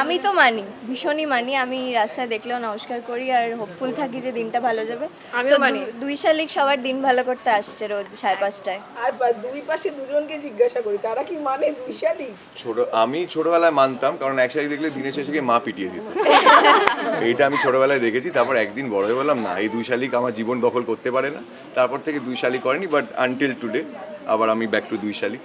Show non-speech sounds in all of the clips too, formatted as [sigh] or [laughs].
আমি তো মানি ভীষণই মানি। আমি রাস্তায় দেখলেও নমস্কার করি আর হোপফুল থাকি যে দিনটা ভালো যাবে। আমি তো মানি। দুই শালিক সবার দিন ভালো করতে আসছে রোজ সাড়ে পাঁচটায়। আর দুই পাশে দুজনকে জিজ্ঞাসা করি তারা কি মানে দুই শালিক? ছোট আমি ছোটবেলায় মানতাম কারণ এক শালিক দেখলে দিনের শেষে গিয়ে মা পিটিয়ে দিত। [laughs] এইটা আমি ছোটবেলায় দেখেছি তারপর একদিন বড় হয়ে বললাম না এই দুই শালিক আমার জীবন দখল করতে পারে না। তারপর থেকে দুই শালিক করেনি বাট আনটিল টুডে আবার আমি ব্যাক টু দুই শালিক।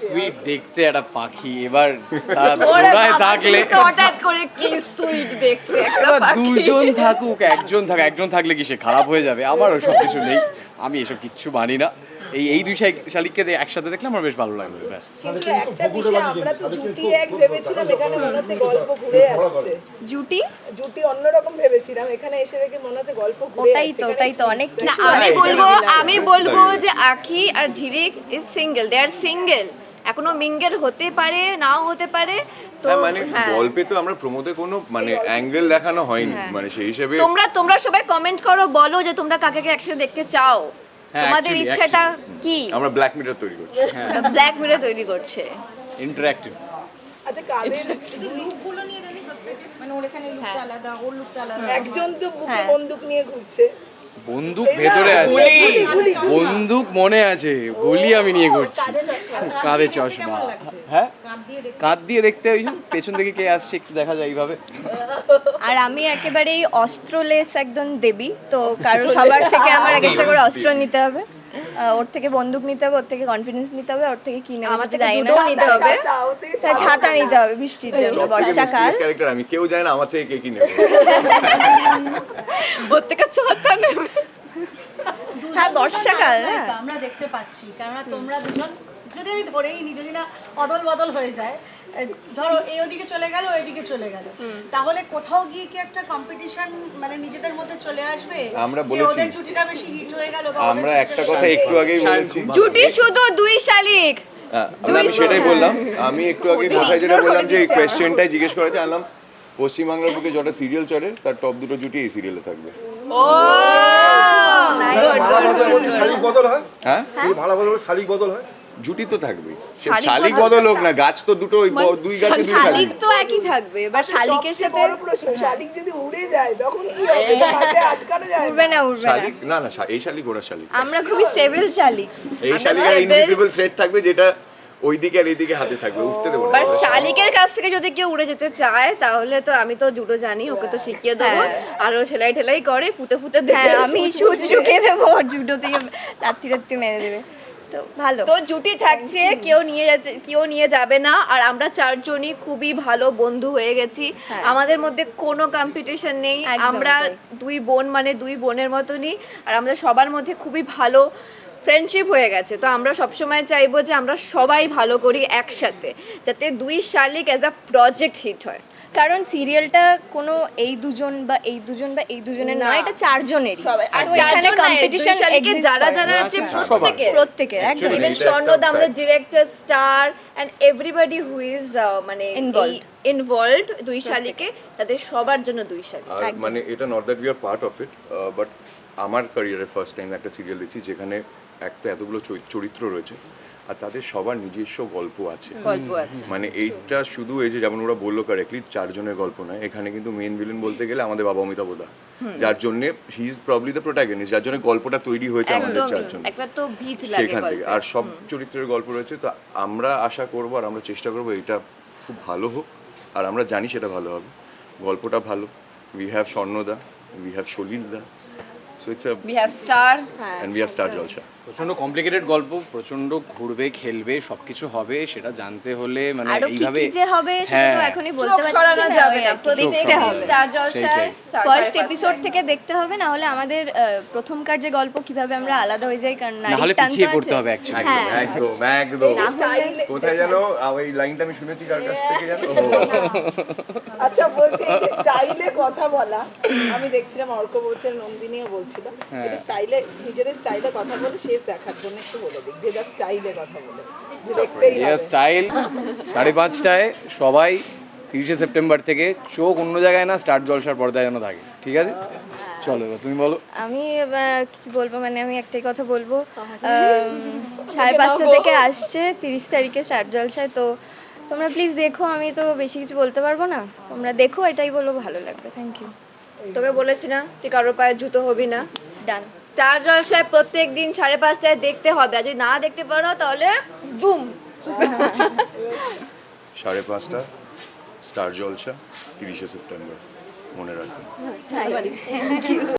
সুইট দেখতে একটা পাখি। এবার তারা জোড়ায় থাকলে হঠাৎ করে কি সুইট দেখতে একটা পাখি। দুজন থাকুক একজন থাক একজন থাকলে কি সে খারাপ হয়ে যাবে? আমার ওসব কিছু নেই। আমি এসব কিচ্ছু মানি না। এই এই দুই শালিক- শালিককে একসাথে দেখলে আমার বেশ ভালো লাগবে ব্যাস। আমরা তো জুটি এক ভেবেছিলাম এখানে মনে হচ্ছে গল্প ঘুরে যাচ্ছে। জুটি? জুটি অন্যরকম ভেবেছিলাম এখানে এসে দেখে মনে হচ্ছে গল্প ঘুরে ওটাই তো ওটাই তো অনেক আমি বলব আমি বলব যে আখি আর Jhirik is single they are single এখনও মিঙ্গেল হতে পারে নাও হতে পারে তো হ্যাঁ মানে হ্যাঁ। গল্পে তো আমরা প্রমোদে কোনো মানে অ্যাঙ্গেল দেখানো হয়নি মানে সেই হিসেবে তোমরা তোমরা সবাই কমেন্ট করো বলো যে তোমরা কাকে কাকে একসাথে দেখতে চাও। হ্যাঁ, তোমাদের ইচ্ছাটা কি? আমরা ব্ল্যাক মিটার তৈরি করছি। [laughs] ব্ল্যাক মিরর তৈরি করছে। ইন্টারঅ্যাকটিভ আচ্ছা কাদের একজন তো বুকে হ্যাঁ। বন্দুক নিয়ে ঘুরছে। বন্দুক ভেতরে আছে। বন্দুক মনে আছে। গুলি আমি নিয়ে ঘুরছি। কাঁধে চশমা। হ্যাঁ? কাঁধ দিয়ে দেখতে। ওই পেছন থেকে কে আসছে একটু দেখা যায় এইভাবে। আর আমি একেবারেই অস্ত্রলেস একদম দেবী তো কারও সবার থেকে আমার এক একটা করে অস্ত্র নিতে হবে। ওর থেকে বন্দুক নিতে হবে ওর থেকে কনফিডেন্স নিতে হবে ওর থেকে কি নেবে আমার থেকে জানি নিতে হবে। ছাতা, ছাতা নিতে হবে বৃষ্টির জন্য বর্ষাকাল। ক্যারেক্টার আমি কেউ জানে না আমার থেকে কে কি নেবে। ওর থেকে ছাতা নেবে। হ্যাঁ বর্ষাকাল না আমরা দেখতে পাচ্ছি কেননা তোমরা দুজন যদি আমি ধরেই নি যদি না অদল বদল হয়ে যায় ধরো এই ওদিকে চলে গেল ওইদিকে চলে গেল। তাহলে কোথাও গিয়ে কি একটা কম্পিটিশন মানে নিজেদের মধ্যে চলে আসবে? আমরা বলেছি। ওদের জুটিটা বেশি হিট হয়ে গেল আমরা একটা কথা একটু আগেই বলেছি। জুটি শুধু দুই শালিক। আমি সেটাই বললাম আমি একটু আগে কথায় যেটা বললাম যে এই কোয়েশ্চেনটাই জিজ্ঞেস করেছে আনলাম। পশ্চিমবাংলার বুকে যটা সিরিয়াল চলে তার টপ দুটো জুটি এই সিরিয়ালে থাকবে। শালিক বদল হয়? হ্যাঁ? ভালো বদল শালিক বদল হয়? জুটি তো থাকবেই। সে শালিক বদল হোক না গাছ তো দুটো ওই ব- দুই গাছে দুই শালিক। তো একই থাকবে। এবার শালিকের সাথে শালিক যদি উড়ে যায় তখন কি হবে? মাঠে আটকানো যায় উঠবে না উঠবে না। শালিক না না এই শালিক ওরা শালিক। আমরা খুবই স্টেবল শালিক। এই শালিকের ইনভিজিবল থ্রেড থাকবে যেটা ওইদিকে আর এইদিকে হাতে থাকবে উঠতে দেবো না। শালিকের কাছ থেকে যদি কেউ উড়ে যেতে চায় তাহলে তো আমি তো জুটো জানি ওকে তো শিখিয়ে দেবো। আর ও সেলাই টেলাই করে পুঁতে পুঁতে হ্যাঁ দেবে আমি সুচ ঢুকিয়ে দেবো ওর জুটো দিয়ে রাত্রি লাত্তি মেরে দেবে। তো ভালো। তো জুটি থাকছে কেউ নিয়ে যাচ্ছে কেউ নিয়ে যাবে না। আর আমরা চারজনই খুবই ভালো বন্ধু হয়ে গেছি। হ্যাঁ। আমাদের মধ্যে কোনো কম্পিটিশন নেই। আমরা দুই বোন মানে দুই বোনের মতনই। আর আমাদের সবার মধ্যে খুবই ভালো ফ্রেন্ডশিপ হয়ে গেছে। তো আমরা সবসময় চাইব যে আমরা সবাই ভালো করি একসাথে যাতে দুই শালিক অ্যাজ আ প্রজেক্ট হিট হয়। কারণ সিরিয়ালটা কোনো এই দুজন বা এই দুজন বা এই দুজনের নয় এটা চারজনের আর এখানে কম্পিটিশন যারা যারা আছে সবার। প্রত্যেকের প্রত্যেকের একদম। ইভেন একটা আমাদের director star and everybody who is মানে. ইনভলভড দুই শালিকে তাদের সবার জন্য দুই শালিক। মানে এটা not that we are part of it but আমার ক্যারিয়ারে ফার্স্ট টাইম একটা সিরিয়াল দেখছি যেখানে একটা এতগুলো চরি- চরিত্র রয়েছে। আর তাদের সবার নিজস্ব গল্প আছে। মানে এইটা শুধু এই যে যেমন ওরা বলল কারেক্টলি চারজনের গল্প নয়। এখানে কিন্তু মেন ভিলেন বলতে গেলে আমাদের বাবা অমিতাভ দা যার জন্য he is probably the protagonist যার জন্য গল্পটা তৈরি হয়েছে আমাদের চারজন একটা তো ভিত লাগে সেখান থেকে। আর সব চরিত্রের গল্প রয়েছে। তো আমরা আশা করব আর আমরা চেষ্টা করব এটা খুব ভালো হোক। আর আমরা জানি সেটা ভালো হবে। গল্পটা ভালো। We have Swarnada we have Salil da so it's a we have star and we have star Jalsha. প্রচণ্ড কমপ্লিকেটেড গল্প প্রচণ্ড ঘুরবে খেলবে সবকিছু হবে সেটা জানতে হলে মানে এইভাবে কি যে হবে সেটা তো হ্যাঁ। এখনই বলতে পারছি না যাবে না দেখতে হবে স্টার জলসায় ফার্স্ট এপিসোড থেকে দেখতে হবে না হলে আমাদের আহ, প্রথমকার যে গল্প কীভাবে আমরা আলাদা হয়ে যাই কারণ না হলে নারীর টান তো। পড়তে হবে অ্যাকচুয়ালি হ্যাঁ। একদম একদম। কোথায় আহ, ওই লাইনটা আমি শুনেছি কার কাছ থেকে জানো আচ্ছা বলছি এই যে স্টাইলে কথা বলা আমি দেখছিলাম অর্ক বলছে নন্দিনীও বলছিল স্টাইলে নিজেদের স্টাইলে কথা বলে শেষ দেখার জন্য একটু বলে দিক যে যার স্টাইলে কথা বলে। স্টাইল সাড়ে পাঁচটায় সবাই তিরিশে সেপ্টেম্বর থেকে চোখ অন্য জায়গায় না স্টার্ট জলসার পর্দায় যেন থাকে। ঠিক আছে? চলো এবার তুমি বলো। আমি কি বলব মানে আমি একটাই কথা বলব। [laughs] সাড়ে পাঁচটা থেকে আসছে তিরিশ তারিখে স্টার জলসায় তো তোমরা প্লিজ দেখো আমি তো বেশি কিছু বলতে পারব না। তোমরা দেখো এটাই বলব ভালো লাগবে। থ্যাংক ইউ তোকে বলেছি না তুই কারোর পায়ে জুতো হবি না। ডান স্টার জলসায় প্রত্যেক দিন সাড়ে পাঁচটায় দেখতে হবে। আর যদি না দেখতে পারো তাহলে বুম। সাড়ে পাঁচটা স্টার জলসা তিরিশে সেপ্টেম্বর। মনে রাখবেন।